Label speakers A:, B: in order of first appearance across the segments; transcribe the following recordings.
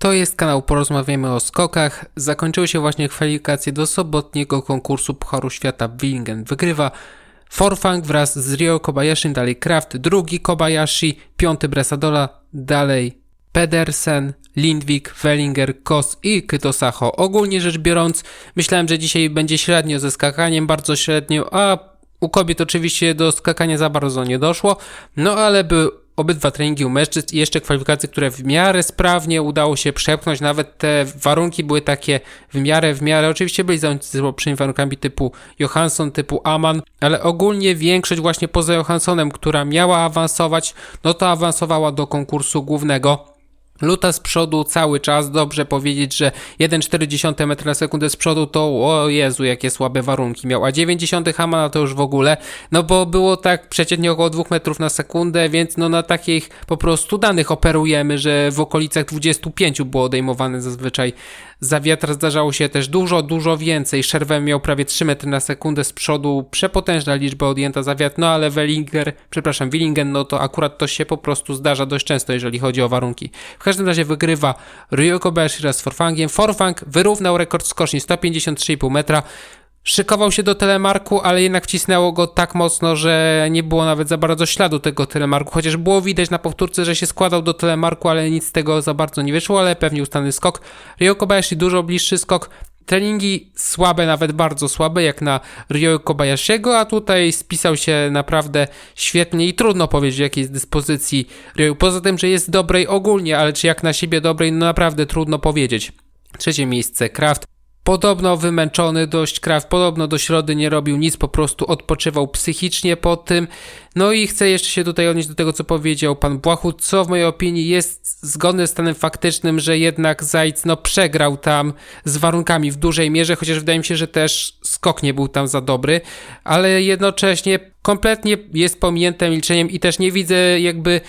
A: To jest kanał Porozmawiamy o skokach. Zakończyły się właśnie kwalifikacje do sobotniego konkursu Pucharu Świata w Willingen. Wygrywa Forfang wraz z Ryo Kobayashi, dalej Kraft, drugi Kobayashi, piąty Bresadola, dalej Pedersen, Lindvik, Wellinger, Kos i Kytosacho. Ogólnie rzecz biorąc, myślałem, że dzisiaj będzie średnio ze skakaniem, bardzo średnio, a u kobiet oczywiście do skakania za bardzo nie doszło, no ale były obydwa treningi u mężczyzn i jeszcze kwalifikacje, które w miarę sprawnie udało się przepchnąć. Nawet te warunki były takie w miarę, w miarę. Oczywiście byli zajęci z lepszymi warunkami typu Johansson, typu Aman, ale ogólnie większość właśnie poza Johanssonem, która miała awansować, no to awansowała do konkursu głównego. Luta z przodu cały czas, dobrze powiedzieć, że 1,4 metra na sekundę z przodu to o Jezu, jakie słabe warunki miał, a 90 Hamana to już w ogóle, no bo było tak przeciętnie około 2 metrów na sekundę, więc no na takich po prostu danych operujemy, że w okolicach 25 było odejmowane zazwyczaj za wiatr zdarzało się też dużo, dużo więcej. Szerwem miał prawie 3 metry na sekundę z przodu, przepotężna liczba odjęta za wiatr, no ale Wellinger, przepraszam, Willingen, no to akurat to się po prostu zdarza dość często, jeżeli chodzi o warunki. W każdym razie wygrywa Ryo Kobayashi z Forfangiem. Forfang wyrównał rekord skoczni 153,5 metra. Szykował się do telemarku, ale jednak wcisnęło go tak mocno, że nie było nawet za bardzo śladu tego telemarku, chociaż było widać na powtórce, że się składał do telemarku, ale nic z tego za bardzo nie wyszło, ale pewnie ustany skok. Ryo Kobayashi dużo bliższy skok, Treningi słabe, nawet bardzo słabe, jak na Ryo Kobayashiego, a tutaj spisał się naprawdę świetnie i trudno powiedzieć, w jakiej jest dyspozycji Ryo. Poza tym, że jest dobrej ogólnie, ale czy jak na siebie dobrej, no naprawdę trudno powiedzieć. Trzecie miejsce Kraft. Podobno wymęczony dość Kraft, podobno do środy nie robił nic, po prostu odpoczywał psychicznie po tym. No i chcę jeszcze się tutaj odnieść do tego, co powiedział pan Błachut, co w mojej opinii jest zgodne z stanem faktycznym, że jednak Zajc no przegrał tam z warunkami w dużej mierze, chociaż wydaje mi się, że też skok nie był tam za dobry, ale jednocześnie kompletnie jest pominięte milczeniem i też nie widzę jakby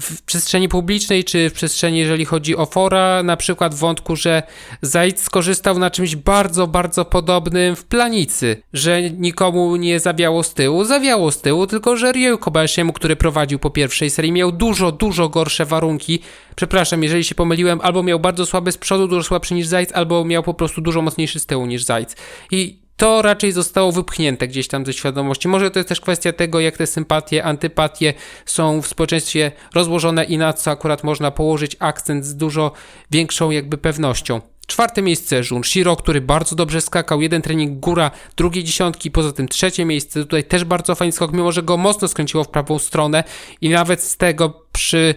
A: w przestrzeni publicznej, czy w przestrzeni, jeżeli chodzi o fora, na przykład w wątku, że Zajd skorzystał na czymś bardzo, bardzo podobnym w planicy, że nikomu nie zawiało z tyłu, zawiało z tyłu, tylko że Ryu Kobayashiemu, który prowadził po pierwszej serii, miał dużo, dużo gorsze warunki. Przepraszam, jeżeli się pomyliłem, albo miał bardzo słaby z przodu, dużo słabszy niż Zajd, albo miał po prostu dużo mocniejszy z tyłu niż Zajd. I to raczej zostało wypchnięte gdzieś tam ze świadomości. Może to jest też kwestia tego, jak te sympatie, antypatie są w społeczeństwie rozłożone i na co akurat można położyć akcent z dużo większą jakby pewnością. Czwarte miejsce Jun Shiro, który bardzo dobrze skakał, jeden trening góra, drugie dziesiątki, poza tym trzecie miejsce, tutaj też bardzo fajny skok, mimo że go mocno skręciło w prawą stronę i nawet z tego przy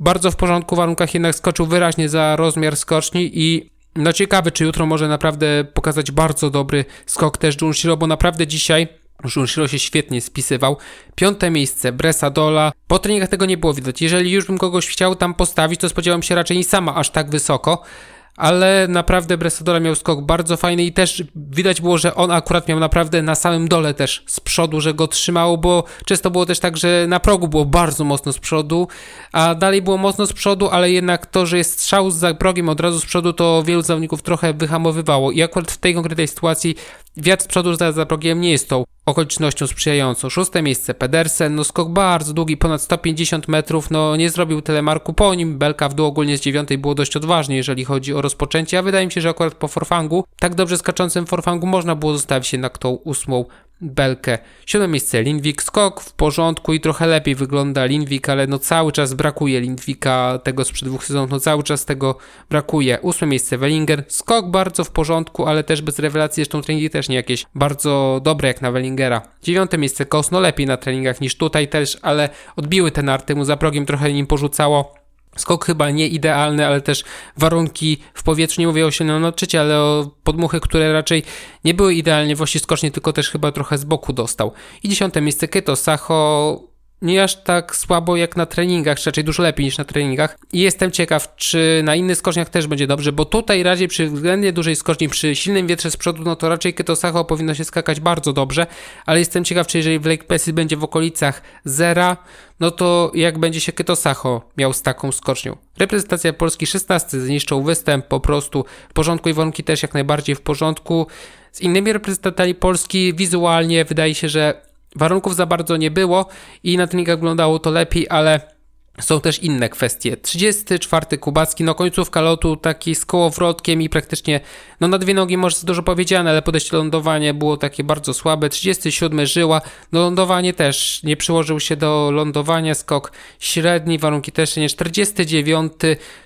A: bardzo w porządku warunkach jednak skoczył wyraźnie za rozmiar skoczni i no ciekawy, czy jutro może naprawdę pokazać bardzo dobry skok też Junshiro, bo naprawdę dzisiaj Junshiro się świetnie spisywał. Piąte miejsce, Bresa Dola. Po treningach tego nie było widać. Jeżeli już bym kogoś chciał tam postawić, to spodziewałem się raczej sama aż tak wysoko ale naprawdę Bresadora miał skok bardzo fajny i też widać było, że on akurat miał naprawdę na samym dole też z przodu, że go trzymało, bo często było też tak, że na progu było bardzo mocno z przodu, a dalej było mocno z przodu, ale jednak to, że jest strzał za progiem od razu z przodu, to wielu zawodników trochę wyhamowywało. I akurat w tej konkretnej sytuacji wiatr z przodu za, za progiem nie jest tą okolicznością sprzyjającą. Szóste miejsce Pedersen, no skok bardzo długi, ponad 150 metrów, no nie zrobił telemarku po nim, belka w dół ogólnie z dziewiątej było dość odważnie, jeżeli chodzi o rozpoczęcie, a wydaje mi się, że akurat po forfangu, tak dobrze skaczącym forfangu można było zostawić jednak tą ósmą belkę. Siódme miejsce Lindwik, skok w porządku i trochę lepiej wygląda Lindwik, ale no cały czas brakuje Lindwika tego sprzed dwóch sezonów, no cały czas tego brakuje. Ósme miejsce Wellinger, skok bardzo w porządku, ale też bez rewelacji, zresztą treningi też nie jakieś bardzo dobre jak na Wellingera. Dziewiąte miejsce Kos, no lepiej na treningach niż tutaj też, ale odbiły te narty mu za progiem, trochę nim porzucało. Skok chyba nie idealny, ale też warunki w powietrzu, nie mówię o silnym odczycie, ale o podmuchy, które raczej nie były idealnie w osi skoczni, tylko też chyba trochę z boku dostał. I dziesiąte miejsce Keto Sacho, nie aż tak słabo jak na treningach, raczej dużo lepiej niż na treningach. I jestem ciekaw, czy na innych skoczniach też będzie dobrze, bo tutaj raczej przy względnie dużej skoczni, przy silnym wietrze z przodu, no to raczej Ketosacho powinno się skakać bardzo dobrze, ale jestem ciekaw, czy jeżeli w Lake Placid będzie w okolicach zera, no to jak będzie się Ketosacho miał z taką skocznią. Reprezentacja Polski 16 zniszczą występ, po prostu w porządku i warunki też jak najbardziej w porządku. Z innymi reprezentantami Polski wizualnie wydaje się, że Warunków za bardzo nie było i na treningach wyglądało to lepiej, ale Są też inne kwestie. 34 Kubacki, no końcówka lotu taki z kołowrotkiem i praktycznie, no na dwie nogi może dużo powiedziane, ale podejście do lądowania było takie bardzo słabe. 37 Żyła, no lądowanie też nie przyłożył się do lądowania, skok średni, warunki też nie. 49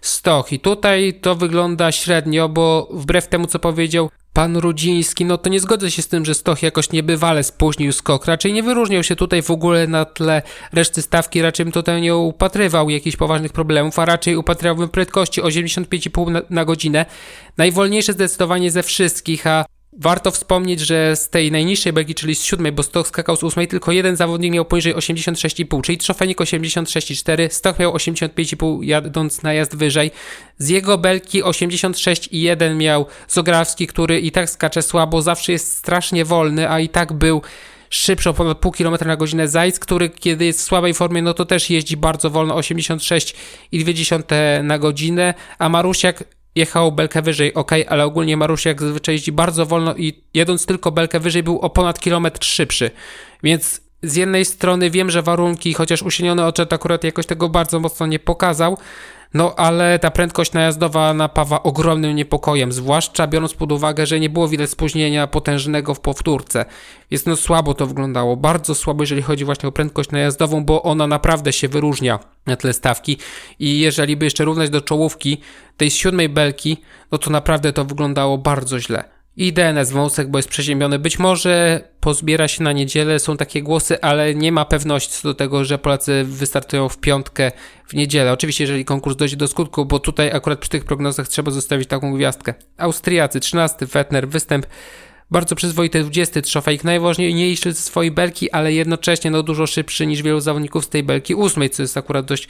A: Stoch i tutaj to wygląda średnio, bo wbrew temu co powiedział Pan Rudziński, no to nie zgodzę się z tym, że Stoch jakoś niebywale spóźnił skok. Raczej nie wyróżniał się tutaj w ogóle na tle reszty stawki, raczej bym tutaj nie upatrywał jakichś poważnych problemów, a raczej upatrywałbym prędkości 85,5 na, na godzinę. Najwolniejsze zdecydowanie ze wszystkich, a Warto wspomnieć, że z tej najniższej belki, czyli z siódmej, bo Stoch skakał z ósmej, tylko jeden zawodnik miał poniżej 86,5, czyli Trzofenik 86,4, Stoch miał 85,5 jadąc na jazd wyżej. Z jego belki 86,1 miał Zograwski, który i tak skacze słabo, zawsze jest strasznie wolny, a i tak był szybszy o ponad pół kilometra na godzinę. Zajc, który kiedy jest w słabej formie, no to też jeździ bardzo wolno, 86,2 na godzinę, a Marusiak jechał belkę wyżej, ok, ale ogólnie Marusiak jak zazwyczaj jeździ bardzo wolno i jedąc tylko belkę wyżej był o ponad kilometr szybszy. Więc z jednej strony wiem, że warunki, chociaż usieniony oczet akurat jakoś tego bardzo mocno nie pokazał, no ale ta prędkość najazdowa napawa ogromnym niepokojem, zwłaszcza biorąc pod uwagę, że nie było widać spóźnienia potężnego w powtórce. Jest no słabo to wyglądało, bardzo słabo jeżeli chodzi właśnie o prędkość najazdową, bo ona naprawdę się wyróżnia na tle stawki i jeżeli by jeszcze równać do czołówki tej siódmej belki, no to naprawdę to wyglądało bardzo źle i DNS wąsek, bo jest przeziębiony. Być może pozbiera się na niedzielę, są takie głosy, ale nie ma pewności co do tego, że Polacy wystartują w piątkę w niedzielę. Oczywiście, jeżeli konkurs dojdzie do skutku, bo tutaj akurat przy tych prognozach trzeba zostawić taką gwiazdkę. Austriacy, 13 Fetner, występ bardzo przyzwoity 20 trofeik, najważniejszy ze swojej belki, ale jednocześnie no dużo szybszy niż wielu zawodników z tej belki ósmej, co jest akurat dość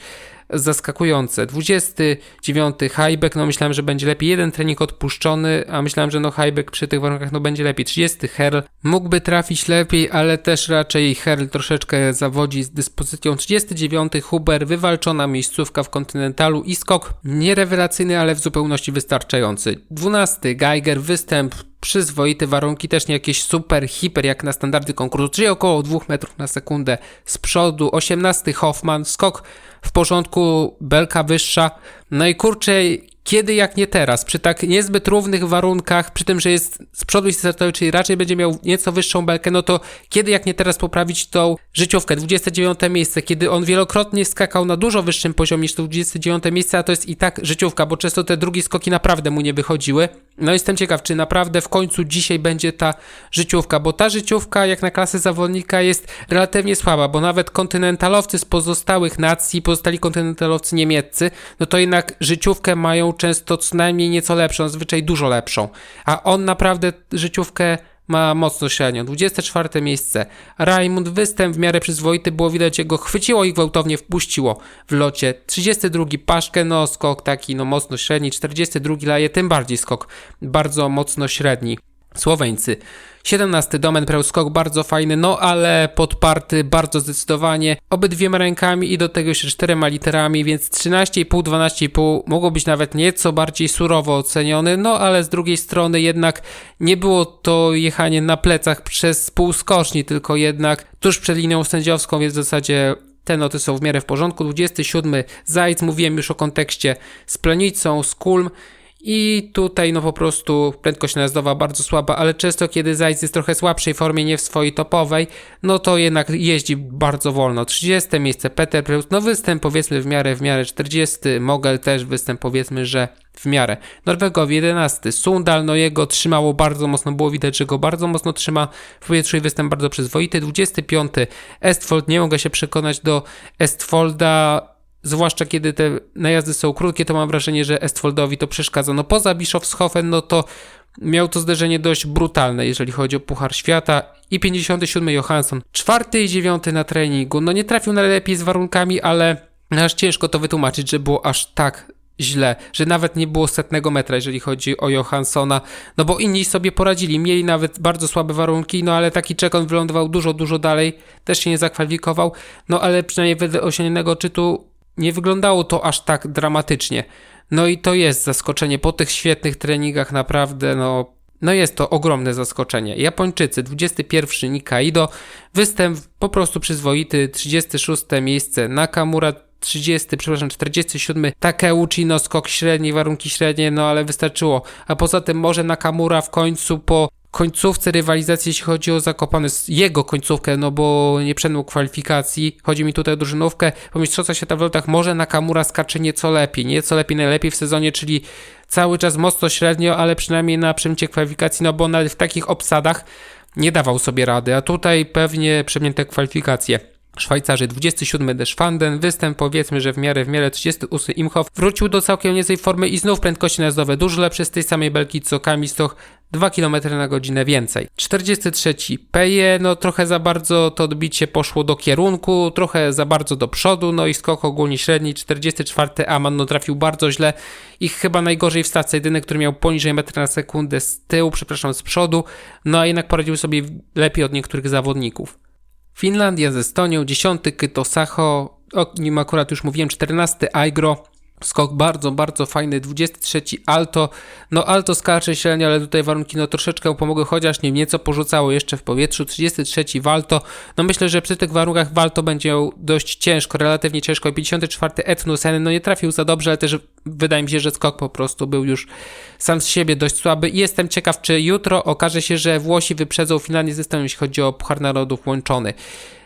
A: zaskakujące. 29 Highback, no myślałem, że będzie lepiej. Jeden trening odpuszczony, a myślałem, że no Highback przy tych warunkach no będzie lepiej. 30 Herl mógby trafić lepiej, ale też raczej Herl troszeczkę zawodzi z dyspozycją. 39 Huber, wywalczona miejscówka w kontynentalu i skok nierewelacyjny, ale w zupełności wystarczający. 12 Geiger, występ przyzwoite warunki, też nie jakieś super, hiper jak na standardy konkursu, czyli około 2 metrów na sekundę z przodu. 18 Hoffman, skok w porządku, belka wyższa. No i kurczę, kiedy jak nie teraz, przy tak niezbyt równych warunkach, przy tym, że jest z przodu i startowy, czyli raczej będzie miał nieco wyższą belkę, no to kiedy jak nie teraz poprawić tą życiówkę, 29 miejsce, kiedy on wielokrotnie skakał na dużo wyższym poziomie niż to 29 miejsce, a to jest i tak życiówka, bo często te drugie skoki naprawdę mu nie wychodziły. No jestem ciekaw, czy naprawdę w końcu dzisiaj będzie ta życiówka, bo ta życiówka jak na klasę zawodnika jest relatywnie słaba, bo nawet kontynentalowcy z pozostałych nacji, pozostali kontynentalowcy niemieccy, no to jednak życiówkę często co najmniej nieco lepszą, zazwyczaj dużo lepszą. A on naprawdę życiówkę ma mocno średnią. 24 miejsce. Raimund występ w miarę przyzwoity, było widać jego chwyciło i gwałtownie wpuściło w locie. 32 Paszkę, no skok taki no mocno średni. 42 Laje, tym bardziej skok bardzo mocno średni. Słoweńcy. 17 Domen Preł skok bardzo fajny, no ale podparty bardzo zdecydowanie obydwiema rękami i do tego jeszcze czterema literami, więc 13,5, 12,5 mogło być nawet nieco bardziej surowo oceniony, no ale z drugiej strony jednak nie było to jechanie na plecach przez pół skoczni, tylko jednak tuż przed linią sędziowską, więc w zasadzie te noty są w miarę w porządku. 27 Zajc, mówiłem już o kontekście z Planicą, z Kulm i tutaj no po prostu prędkość najazdowa bardzo słaba, ale często kiedy Zajc jest trochę słabszej formie, nie w swojej topowej, no to jednak jeździ bardzo wolno. 30 miejsce Peter Preus, no występ powiedzmy w miarę, w miarę 40, Mogel też występ powiedzmy, że w miarę. Norwegowi 11, Sundal, no jego trzymało bardzo mocno, było widać, że go bardzo mocno trzyma w powietrzu i występ bardzo przyzwoity. 25, Estfold, nie mogę się przekonać do Estfolda, zwłaszcza kiedy te najazdy są krótkie, to mam wrażenie, że Estfoldowi to przeszkadza. No poza Bischofshofen, no to miał to zderzenie dość brutalne, jeżeli chodzi o Puchar Świata. I 57 Johansson, czwarty i dziewiąty na treningu. No nie trafił najlepiej z warunkami, ale aż ciężko to wytłumaczyć, że było aż tak źle, że nawet nie było setnego metra, jeżeli chodzi o Johanssona, no bo inni sobie poradzili, mieli nawet bardzo słabe warunki, no ale taki Czekon wylądował dużo, dużo dalej, też się nie zakwalifikował, no ale przynajmniej wedle osienionego czytu nie wyglądało to aż tak dramatycznie. No i to jest zaskoczenie po tych świetnych treningach, naprawdę, no, no jest to ogromne zaskoczenie. Japończycy, 21 Nikaido, występ po prostu przyzwoity, 36 miejsce Nakamura, 30, przepraszam, 47 Takeuchi, no skok średni, warunki średnie, no ale wystarczyło. A poza tym może Nakamura w końcu po końcówce rywalizacji, jeśli chodzi o Zakopane, jego końcówkę, no bo nie przemógł kwalifikacji, chodzi mi tutaj o drużynówkę, po mistrzostwach świata w lotach może Nakamura skacze nieco lepiej, nieco lepiej, najlepiej w sezonie, czyli cały czas mocno średnio, ale przynajmniej na przemycie kwalifikacji, no bo nawet w takich obsadach nie dawał sobie rady, a tutaj pewnie przemięte kwalifikacje. Szwajcarzy 27 Deschwanden, występ powiedzmy, że w miarę w miarę 38 Imhoff wrócił do całkiem niezłej formy i znów prędkości najazdowe dużo lepsze z tej samej belki co Kamistoch 2 km na godzinę więcej. 43 Peje, no trochę za bardzo to odbicie poszło do kierunku, trochę za bardzo do przodu, no i skok ogólnie średni. 44 Aman, no trafił bardzo źle i chyba najgorzej w stawce jedyny, który miał poniżej metra na sekundę z tyłu, przepraszam, z przodu, no a jednak poradził sobie lepiej od niektórych zawodników. Finlandia z Estonią, 10 Kyto Sacho, o nim akurat już mówiłem, 14 Aigro, skok bardzo, bardzo fajny, 23 Alto, no Alto skacze średnio, ale tutaj warunki no troszeczkę pomogły, chociaż nie nieco porzucało jeszcze w powietrzu, 33 Walto, no myślę, że przy tych warunkach Walto będzie dość ciężko, relatywnie ciężko, 54 Etnusen, no nie trafił za dobrze, ale też wydaje mi się, że skok po prostu był już sam z siebie dość słaby. I jestem ciekaw, czy jutro okaże się, że Włosi wyprzedzą Finlandię z Estonią, jeśli chodzi o Puchar Narodów łączony.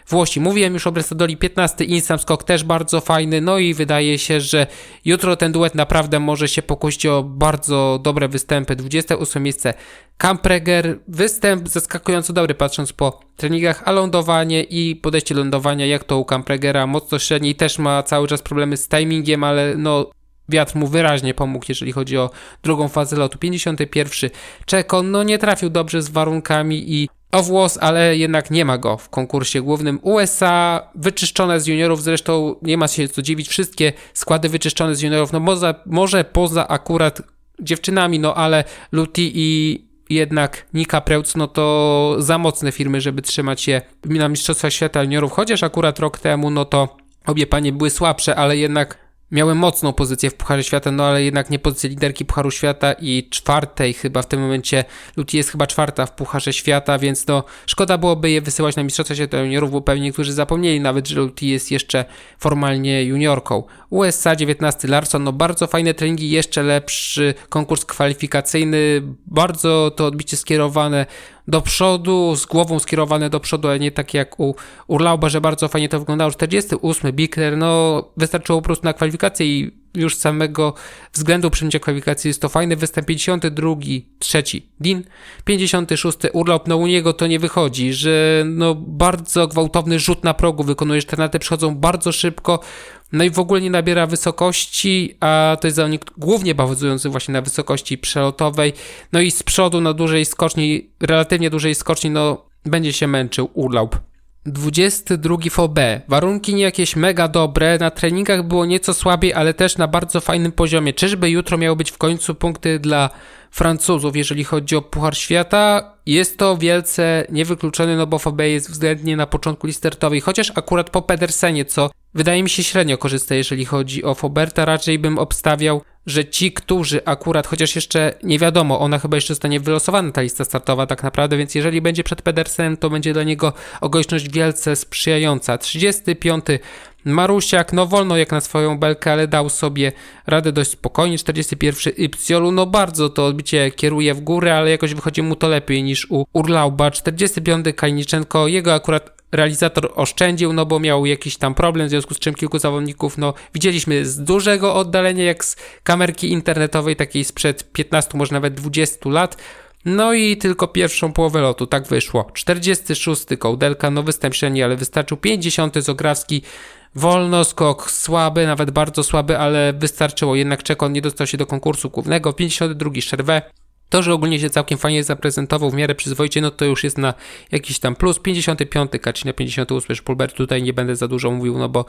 A: Włosi. Mówiłem już o Brestodoli 15, Insam skok też bardzo fajny, no i wydaje się, że jutro ten duet naprawdę może się pokusić o bardzo dobre występy. 28 miejsce Kampreger, występ zaskakująco dobry patrząc po treningach, a lądowanie i podejście do lądowania jak to u Kampregera mocno średni, też ma cały czas problemy z timingiem, ale no wiatr mu wyraźnie pomógł, jeżeli chodzi o drugą fazę lotu. 51. Czekon, no nie trafił dobrze z warunkami i o włos, ale jednak nie ma go w konkursie głównym. USA wyczyszczone z juniorów, zresztą nie ma się co dziwić, wszystkie składy wyczyszczone z juniorów, no może, może poza akurat dziewczynami, no ale Luti i jednak Nika Preutz, no to za mocne firmy, żeby trzymać je na Mistrzostwach Świata Juniorów, chociaż akurat rok temu, no to obie panie były słabsze, ale jednak miały mocną pozycję w Pucharze Świata, no ale jednak nie pozycję liderki Pucharu Świata i czwartej chyba w tym momencie, Luti jest chyba czwarta w Pucharze Świata, więc no szkoda byłoby je wysyłać na Mistrzostwa Świata Juniorów, bo pewnie niektórzy zapomnieli nawet, że Luti jest jeszcze formalnie juniorką. USA 19 Larson, no bardzo fajne treningi, jeszcze lepszy konkurs kwalifikacyjny, bardzo to odbicie skierowane do przodu, z głową skierowane do przodu, ale nie tak jak u Urlauba, że bardzo fajnie to wyglądało. 48 Bikler, no wystarczyło po prostu na kwalifikację i już samego względu przyjęcia kwalifikacji jest to fajny występ. 52, trzeci Din, 56 Urlaub, no u niego to nie wychodzi, że no bardzo gwałtowny rzut na progu wykonuje, szternaty przychodzą bardzo szybko, no i w ogóle nie nabiera wysokości, a to jest zawodnik głównie bazujący właśnie na wysokości przelotowej. No i z przodu na dużej skoczni, relatywnie dużej skoczni, no będzie się męczył urlaub. 22 VB. Warunki nie jakieś mega dobre, na treningach było nieco słabiej, ale też na bardzo fajnym poziomie. Czyżby jutro miały być w końcu punkty dla Francuzów, jeżeli chodzi o Puchar Świata? Jest to wielce niewykluczone, no bo VB jest względnie na początku listy startowej, chociaż akurat po Pedersenie, co wydaje mi się średnio korzysta, jeżeli chodzi o Foberta, raczej bym obstawiał, że ci, którzy akurat, chociaż jeszcze nie wiadomo, ona chyba jeszcze zostanie wylosowana ta lista startowa tak naprawdę, więc jeżeli będzie przed Pedersenem, to będzie dla niego okoliczność wielce sprzyjająca. 35 Marusiak, no wolno jak na swoją belkę, ale dał sobie radę dość spokojnie. 41 Ypsiolu, no bardzo to odbicie kieruje w górę, ale jakoś wychodzi mu to lepiej niż u Urlauba. 45 Kajniczenko, jego akurat realizator oszczędził, no bo miał jakiś tam problem, w związku z czym kilku zawodników, no widzieliśmy z dużego oddalenia, jak z kamerki internetowej, takiej sprzed 15, może nawet 20 lat. No i tylko pierwszą połowę lotu, tak wyszło. 46 Kołdelka, no występ średni, ale wystarczył. 50 Zograwski, wolno, skok słaby, nawet bardzo słaby, ale wystarczyło. Jednak Czekon nie dostał się do konkursu głównego. 52 Szerwę, to, że ogólnie się całkiem fajnie zaprezentował w miarę przyzwoicie, no to już jest na jakiś tam plus. 55 Kacina, 58 Szpulbert, tutaj nie będę za dużo mówił, no bo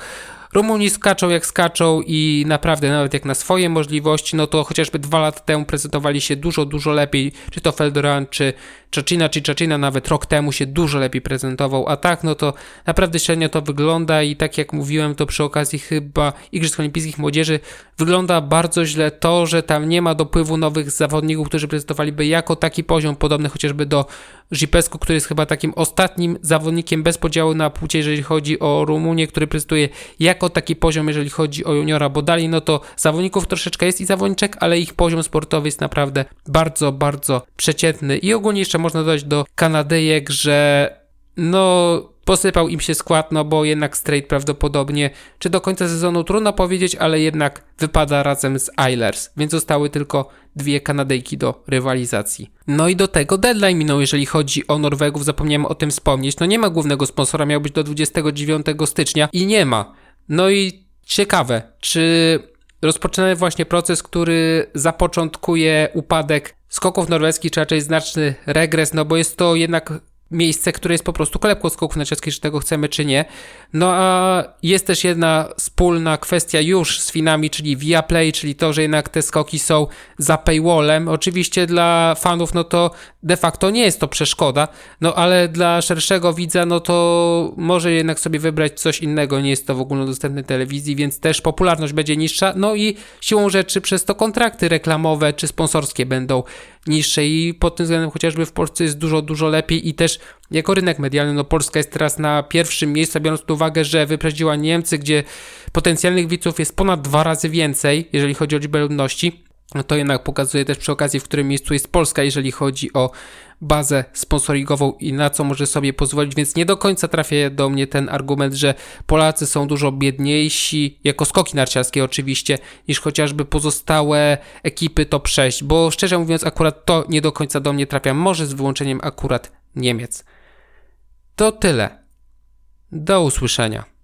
A: Rumuni skaczą jak skaczą i naprawdę nawet jak na swoje możliwości, no to chociażby dwa lata temu prezentowali się dużo, dużo lepiej, czy to Feldoran, czy Czacina, czy Czacina nawet rok temu się dużo lepiej prezentował, a tak, no to naprawdę średnio to wygląda i tak jak mówiłem, to przy okazji chyba Igrzysk Olimpijskich Młodzieży wygląda bardzo źle to, że tam nie ma dopływu nowych zawodników, którzy prezentują traktowaliby jako taki poziom podobny chociażby do Zipescu, który jest chyba takim ostatnim zawodnikiem bez podziału na płcie, jeżeli chodzi o Rumunię, który prezentuje jako taki poziom, jeżeli chodzi o juniora, bo dalej no to zawodników troszeczkę jest i zawodniczek, ale ich poziom sportowy jest naprawdę bardzo, bardzo przeciętny. I ogólnie jeszcze można dodać do Kanadyjek, że no posypał im się skład, no bo jednak straight prawdopodobnie, czy do końca sezonu trudno powiedzieć, ale jednak wypada razem z Eilers, więc zostały tylko dwie Kanadyjki do rywalizacji. No i do tego deadline minął, jeżeli chodzi o Norwegów, zapomniałem o tym wspomnieć, no nie ma głównego sponsora, miał być do 29 stycznia i nie ma. No i ciekawe, czy rozpoczynamy właśnie proces, który zapoczątkuje upadek skoków norweskich, czy raczej znaczny regres, no bo jest to jednak miejsce, które jest po prostu kolebką skoków narciarskich, czy tego chcemy, czy nie. No a jest też jedna wspólna kwestia już z Finami, czyli Viaplay, czyli to, że jednak te skoki są za paywallem. Oczywiście dla fanów, no to de facto nie jest to przeszkoda, no ale dla szerszego widza, no to może jednak sobie wybrać coś innego, nie jest to w ogólnodostępnej telewizji, więc też popularność będzie niższa, no i siłą rzeczy przez to kontrakty reklamowe czy sponsorskie będą niższe i pod tym względem chociażby w Polsce jest dużo, dużo lepiej i też jako rynek medialny, no Polska jest teraz na pierwszym miejscu, biorąc pod uwagę, że wyprzedziła Niemcy, gdzie potencjalnych widzów jest ponad dwa razy więcej, jeżeli chodzi o liczbę ludności. No to jednak pokazuje też przy okazji, w którym miejscu jest Polska, jeżeli chodzi o bazę sponsoringową i na co może sobie pozwolić, więc nie do końca trafia do mnie ten argument, że Polacy są dużo biedniejsi, jako skoki narciarskie oczywiście, niż chociażby pozostałe ekipy top 6, bo szczerze mówiąc akurat to nie do końca do mnie trafia, może z wyłączeniem akurat Niemiec. To tyle. Do usłyszenia.